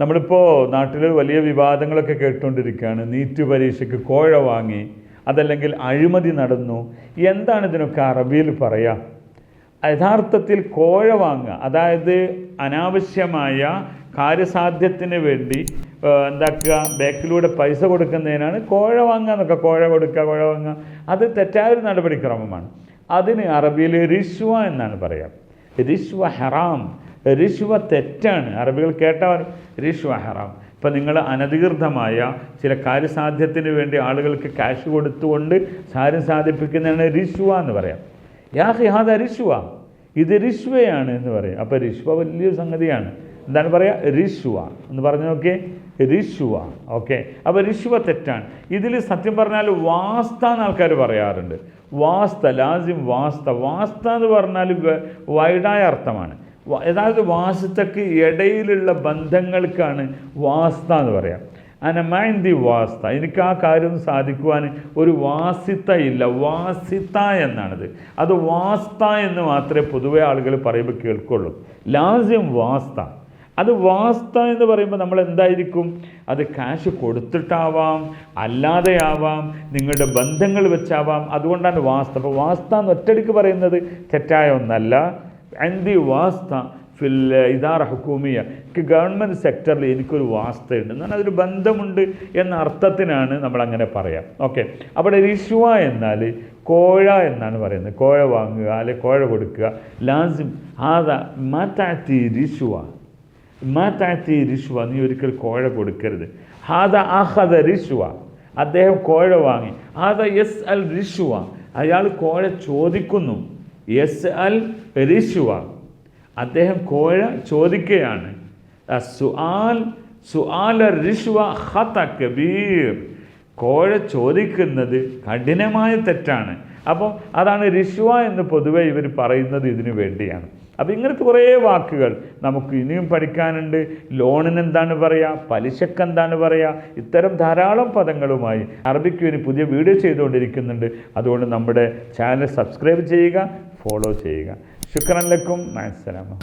നമ്മളിപ്പോൾ നാട്ടിൽ വലിയ വിവാദങ്ങളൊക്കെ കേട്ടുകൊണ്ടിരിക്കുകയാണ്. നീറ്റ് പരീക്ഷയ്ക്ക് കോഴ വാങ്ങി അതല്ലെങ്കിൽ അഴിമതി നടന്നു. എന്താണ് ഇതിനൊക്കെ അറബിയിൽ പറയുക യഥാർത്ഥത്തിൽ കോഴ വാങ്ങുക അതായത് അനാവശ്യമായ കാര്യസാധ്യത്തിന് വേണ്ടി എന്താക്കുക ബാക്കിലൂടെ പൈസ കൊടുക്കുന്നതിനാണ് കോഴ വാങ്ങുക എന്നൊക്കെ കോഴ കൊടുക്കുക കോഴ വാങ്ങുക. അത് തെറ്റായൊരു നടപടിക്രമമാണ്. അതിന് അറബിയിൽ റിഷ്വ എന്നാണ് പറയുക റിഷ്വ ഹറാം. റിഷ്വ തെറ്റാണ്. അറബികൾ കേട്ടവർ റിഷ്വ ഹറാം. ഇപ്പം നിങ്ങൾ അനധികൃതമായ ചില കാര്യസാധ്യത്തിന് വേണ്ടി ആളുകൾക്ക് ക്യാഷ് കൊടുത്തുകൊണ്ട് സാരം സാധിപ്പിക്കുന്നതാണ് റിഷ്വ എന്ന് പറയാം. യാ ഹിഹാദ റിഷ്വ ഇത് റിഷ്വയാണ് എന്ന് പറയും. അപ്പോൾ റിഷ്വ വലിയ സംഗതിയാണ്. എന്താണ് പറയുക റിഷ്വ എന്ന് പറഞ്ഞു നോക്കിയേ. റിഷ്വ ഓക്കെ. അപ്പോൾ റിഷ്വ തെറ്റാണ്. ഇതിൽ സത്യം പറഞ്ഞാൽ വാസ്ത എന്ന് ആൾക്കാർ പറയാറുണ്ട്. വാസ്ത ലാസിം വാസ്ത. വാസ്ത എന്ന് പറഞ്ഞാൽ വൈഡായ അർത്ഥമാണ്. അതായത് വാസ്തക്ക് ഇടയിലുള്ള ബന്ധങ്ങൾക്കാണ് വാസ്ത എന്ന് പറയാം. അനമൈന്തി വാസ്ത. എനിക്ക് ആ കാര്യം സാധിക്കുവാൻ ഒരു വാസിത്ത ഇല്ല. വാസിത്ത എന്നാണത്. അത് വാസ്ത എന്ന് മാത്രമേ പൊതുവെ ആളുകൾ പറയുമ്പോൾ കേൾക്കുള്ളൂ. ലാസ്യം വാസ്ത. അത് വാസ്ത എന്ന് പറയുമ്പോൾ നമ്മൾ എന്തായിരിക്കും? അത് ക്യാഷ് കൊടുത്തിട്ടാവാം അല്ലാതെയാവാം നിങ്ങളുടെ ബന്ധങ്ങൾ വെച്ചാവാം. അതുകൊണ്ടാണ് വാസ്ത. അപ്പോൾ വാസ്ത എന്ന് ഒറ്റടിക്ക് പറയുന്നത് തെറ്റായ ഒന്നല്ല. അന്തി വാസ്ത ഫിൽ ഇദാറ ഹുക്കൂമിയ. എനിക്ക് ഗവൺമെന്റ് സെക്ടറിൽ എനിക്കൊരു വാസ്തയുണ്ട്. എന്നാൽ അതൊരു ബന്ധമുണ്ട് എന്ന അർത്ഥത്തിനാണ് നമ്മൾ അങ്ങനെ പറയാം. ഓക്കെ. അവിടെ റിഷ്വ എന്നാൽ കോഴ എന്നാണ് പറയുന്നത്. കോഴ വാങ്ങുക അല്ലെ കോഴ കൊടുക്കുക. ലാസിം ആദ മാറ്റാത്തി റിഷ്വ മാറ്റാത്തി റിഷ്വ നീ ഒരിക്കൽ കോഴ കൊടുക്കരുത്. ഹാദ ആഹദ റിഷ്വ അദ്ദേഹം കോഴ വാങ്ങി. ആദ യെസ് അൽ റിഷ്വ അയാൾ കോഴ ചോദിക്കുന്നു. യെസ് അൽ പെരിശുവ. അദ്ദേഹം കോഴ ചോദിക്കുകയാണ്. സുആൽ കോഴ ചോദിക്കുന്നത് കഠിനമായ തെറ്റാണ്. അപ്പോൾ അതാണ് റിഷുവ എന്ന് പൊതുവെ ഇവർ പറയുന്നത് ഇതിനു വേണ്ടിയാണ്. അപ്പോൾ ഇങ്ങനത്തെ കുറേ വാക്കുകൾ നമുക്ക് ഇനിയും പഠിക്കാനുണ്ട്. ലോണിന് എന്താണ് പറയുക പലിശക്ക് എന്താണ് പറയുക ഇത്തരം ധാരാളം പദങ്ങളുമായി അറബിക്ക് ഒരു പുതിയ വീഡിയോ ചെയ്തുകൊണ്ടിരിക്കുന്നുണ്ട്. അതുകൊണ്ട് നമ്മുടെ ചാനൽ സബ്സ്ക്രൈബ് ചെയ്യുക ഫോളോ ചെയ്യുക. ശുക്രൻ ലക്കും മാസ്സലാമ